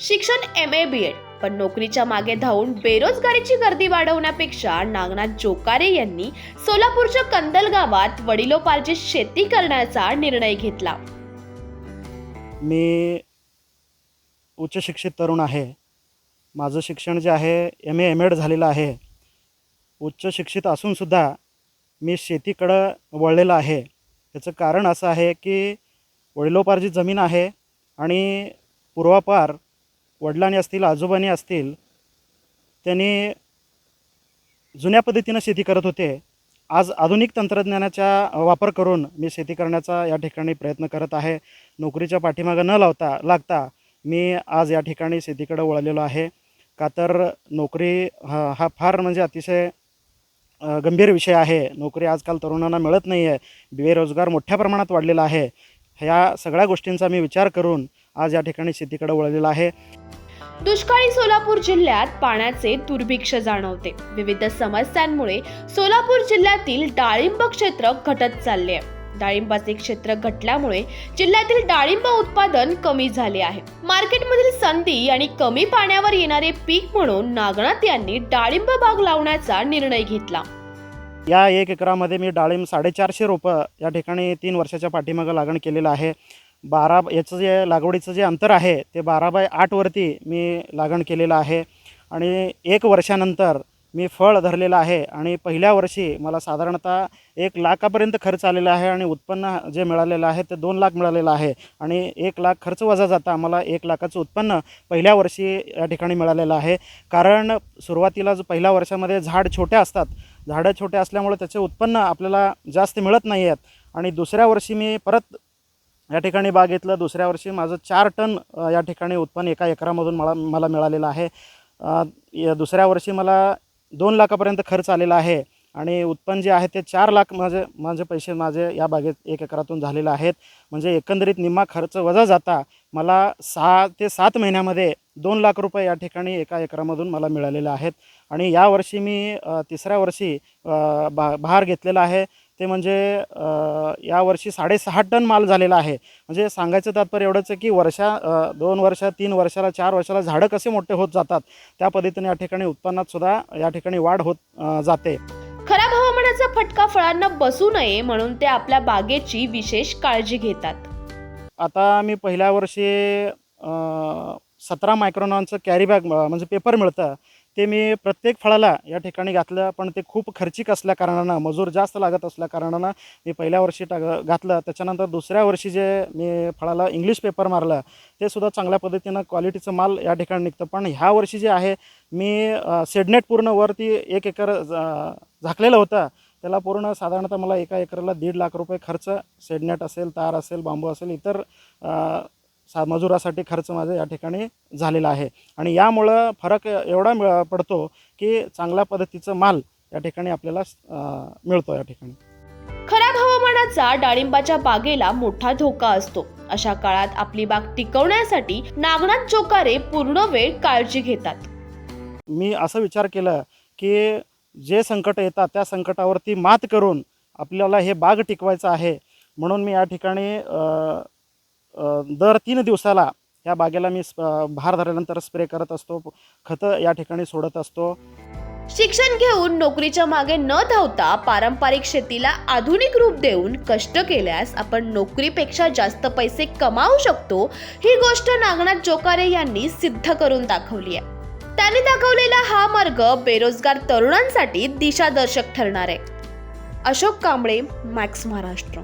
शिक्षण M A B Ed पण नोकरीच्या मागे धावून बेरोजगारीची गर्दी वाढवण्यापेक्षा नागनाथ जोकारे यांनी सोलापूरच्या कंदल गावात वडिलोपार्जित शेती करण्याचा निर्णय घेतला. मी उच्च शिक्षित तरुण आहे. माझं शिक्षण जे आहे एम ए एम एड झालेलं आहे. उच्च शिक्षित असूनसुद्धा मी शेतीकडं वळलेलं आहे. त्याचं कारण असं आहे की वडिलोपार्जित जमीन आहे आणि पूर्वापार वडिलांनी असतील आजोबांनी असतील त्यांनी जुन्या पद्धतीनं शेती करत होते. आज आधुनिक तंत्रज्ञानाचा वापर करून मी शेती करण्याचा या ठिकाणी प्रयत्न करत आहे. नोकरीच्या पाठीमागं न लावता लागता मी आज या ठिकाणी शेतीकडे वळलेलो आहे. का तर नोकरी हा हा फार म्हणजे अतिशय गंभीर विषय आहे. नोकरी आजकाल तरुणांना मिळत नाही आहे बेरोजगार मोठ्या प्रमाणात वाढलेला आहे. ह्या सगळ्या गोष्टींचा मी विचार करून आज या ठिकाणी शेतीकडे वळलेला आहे. दुष्काळी सोलापूर जिल्ह्यात पाण्याचे दुर्भिक्ष जाणवते. विविध समस्यांमुळे सोलापूर जिल्ह्यातील डाळिंब क्षेत्र घटत चालले आहे. डाळिंबाचे क्षेत्र घटल्यामुळे जिल्ह्यातील डाळिंब उत्पादन कमी झाले आहे. मार्केटमधील संधी आणि कमी पाण्यावर येणारे पीक म्हणून नागनाथ यांनी डाळिंब बाग लावण्याचा निर्णय घेतला. या एक एकरामध्ये मी डाळिंब साडेचारशे रोपं या ठिकाणी तीन वर्षाच्या पाठीमागं लागण केलेलं आहे. बारा याचं जे लागवडीचं जे अंतर आहे ते बारा बाय आठवरती मी लागण केलेलं आहे. आणि एक वर्षानंतर मी फळ धरलेलं आहे आणि पहिल्या वर्षी मला साधारणतः एक लाखापर्यंत खर्च आलेला आहे आणि उत्पन्न जे मिळालेलं आहे ते दोन लाख मिळालेलं आहे. आणि एक लाख खर्च वजा जाता मला एक लाखाचं उत्पन्न पहिल्या वर्षी या ठिकाणी मिळालेलं आहे. कारण सुरुवातीला जो पहिल्या वर्षामध्ये झाड छोटे असतात झाडं छोटे असल्यामुळे त्याचे उत्पन्न आपल्याला जास्त मिळत नाही आहेत आणि दुसऱ्या वर्षी मी परत या ठिकाणी बाग घेतलं दुसऱ्या वर्षी माझं चार टन या ठिकाणी उत्पन्न एका एकरामधून मला मला मिळालेलं आहे. या दुसऱ्या वर्षी मला दोन लाखापर्यंत खर्च आलेला आहे आणि उत्पन्न जे आहे ते चार लाख माझे माझे पैसे माझे या बागेत एक एकरातून झालेले आहेत. म्हणजे एकंदरीत निम्मा खर्च वजा जाता मला सहा ते सात महिन्यामध्ये दोन लाख रुपये या ठिकाणी एका एकरामधून मला मिळालेले आहेत. आणि यावर्षी मी तिसऱ्या वर्षी बा बहार घेतलेला आहे. ते म्हणजे यावर्षी साडेसहा टन माल झालेला आहे. म्हणजे सांगायचं तात्पर्य एवढंच आहे की वर्षा दोन वर्ष तीन वर्षाला चार वर्षाला झाडं कसे मोठे होत जातात त्या पद्धतीने या ठिकाणी उत्पन्नात सुद्धा या ठिकाणी वाढ होत जाते. खराब हवामानाचा फटका फळांना बसू नये म्हणून ते आपल्या बागेची विशेष काळजी घेतात. आता मी पहिल्या वर्षी सतरा मायक्रॉनॉनचं कॅरी बॅग म्हणजे पेपर मिळतं. ते मी प्रत्येक फळाला या ठिकाणी घातलं पण ते खूप खर्चिक असल्याकारणानं मजूर जास्त लागत असल्याकारणानं मी पहिल्या वर्षी टाक घातलं. त्याच्यानंतर दुसऱ्या वर्षी जे मी फळाला इंग्लिश पेपर मारलं ते सुद्धा चांगल्या पद्धतीनं क्वालिटीचं माल या ठिकाणी निघतं. पण ह्या वर्षी जे आहे मी सेडनेट पूर्ण वरती एक एकर झाकलेलं होतं. त्याला पूर्ण साधारणतः मला एका एकरला दीड लाख रुपये खर्च सेडनेट असेल तार असेल बांबू असेल इतर सा मजुरासाठी खर्च माझा या ठिकाणी झालेला आहे. आणि यामुळं फरक एवढा मिळ पडतो की चांगल्या पद्धतीचं माल या ठिकाणी आपल्याला मिळतो या ठिकाणी. खराब हवामानाचा डाळिंबाच्या बागेला मोठा धोका असतो. अशा काळात आपली बाग टिकवण्यासाठी नागनाथ चोकारे पूर्ण वेळ काळजी घेतात. मी असं विचार केलं की जे संकट येतात त्या संकटावरती मात करून आपल्याला हे बाग टिकवायचं आहे. म्हणून मी या ठिकाणी दर तीन दिवसाला या बागेला मी स्प भार धरल्यानंतर स्प्रे करत असतो खतं या ठिकाणी सोडत असतो. शिक्षण घेऊन नोकरीच्या मागे न धावता पारंपरिक शेतीला आधुनिक रूप देऊन कष्ट केल्यास आपण नोकरीपेक्षा जास्त पैसे कमावू शकतो ही गोष्ट नागनाथ जोकारे यांनी सिद्ध करून दाखवली आहे. त्यांनी दाखवलेला हा मार्ग बेरोजगार तरुणांसाठी दिशादर्शक ठरणार आहे. अशोक कांबळे मॅक्स महाराष्ट्र